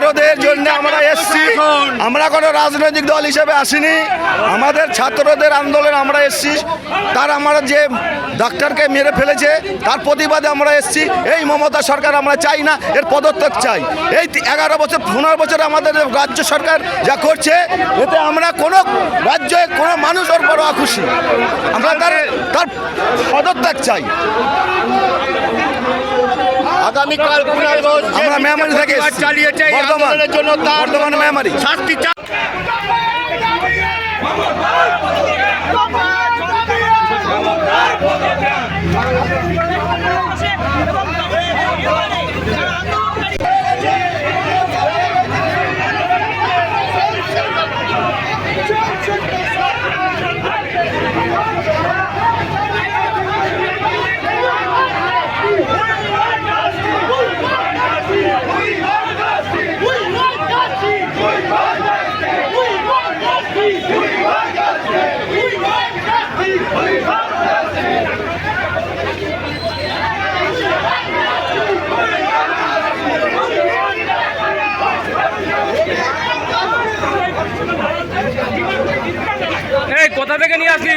ছাত্রদের জন্য আমরা এসছি। আমরা কোনো রাজনৈতিক দল হিসেবে আসিনি। আমাদের ছাত্রদের আন্দোলন আমরা এসছি। তার আমরা যে ডাক্তারকে মেরে ফেলেছে, তার প্রতিবাদে আমরা এসছি। এই মমতা সরকার আমরা চাই না, এর পদত্যাগ চাই। এই এগারো বছর, পনেরো বছর আমাদের রাজ্য সরকার যা করছে, এতে আমরা কোনো রাজ্যে কোনো মানুষ ওর বড় খুশি। আমরা তার তার পদত্যাগ চাই। আগামীকাল যে আমরা মেমারি থেকে। চালিয়েছে। আন্দোলনের জন্য তার বর্ধমান মেমারি শাস্তি চা- কোথা থেকে নিয়ে আসি?